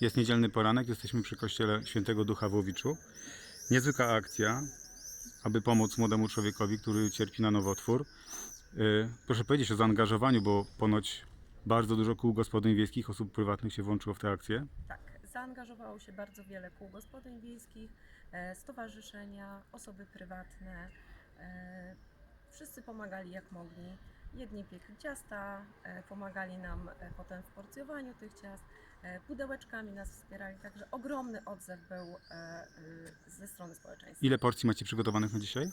Jest niedzielny poranek, jesteśmy przy kościele Świętego Ducha w Łowiczu. Niezwykła akcja, aby pomóc młodemu człowiekowi, który cierpi na nowotwór. Y, Proszę powiedzieć o zaangażowaniu, bo ponoć bardzo dużo kół gospodyń wiejskich, osób prywatnych się włączyło w tę akcję. Tak, zaangażowało się bardzo wiele kół gospodyń wiejskich, e, stowarzyszenia, osoby prywatne. Wszyscy pomagali jak mogli. Jedni piekli ciasta, e, pomagali nam e, potem w porcjowaniu tych ciast, e, pudełeczkami nas wspierali, także ogromny odzew był ze strony społeczeństwa. Ile porcji macie przygotowanych na dzisiaj?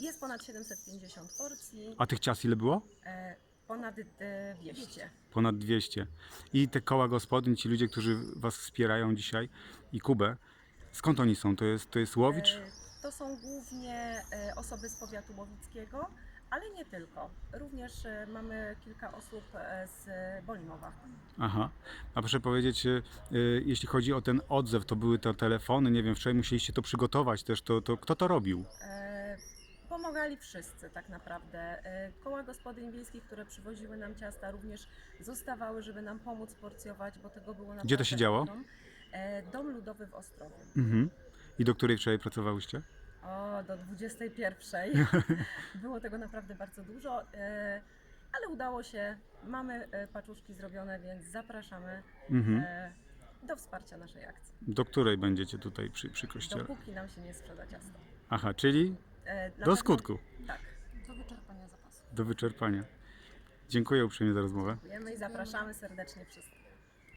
Jest ponad 750 porcji, A tych ciast ile było? ponad e, 200. Ponad 200. I te koła gospodyń, ci ludzie, którzy Was wspierają dzisiaj i Kubę, skąd oni są? To jest, to jest Łowicz? To są głównie e, osoby z powiatu łowickiego, ale nie tylko. Również e, mamy kilka osób e, z Bolinowa. Aha. A proszę powiedzieć, jeśli chodzi o ten odzew, to były to telefony, nie wiem, wczoraj musieliście to przygotować też, to, to kto to robił? Pomagali wszyscy tak naprawdę. Koła gospodyń wiejskich, które przywoziły nam ciasta, również zostawały, żeby nam pomóc porcjować, bo tego było naprawdę Gdzie to się działo? E, Dom Ludowy w Ostrowie. Mhm. I do której wczoraj pracowałyście? O, do 21. Było tego naprawdę bardzo dużo, e, ale udało się. Mamy e, paczuszki zrobione, więc zapraszamy Mhm. e, do wsparcia naszej akcji. Do której będziecie tutaj przy, przy kościele? Dopóki nam się nie sprzeda ciasto. Aha, czyli na do skutku, Tak. Do wyczerpania zapasu. do wyczerpania. Dziękuję uprzejmie za rozmowę. Dziękujemy i zapraszamy serdecznie wszystkich.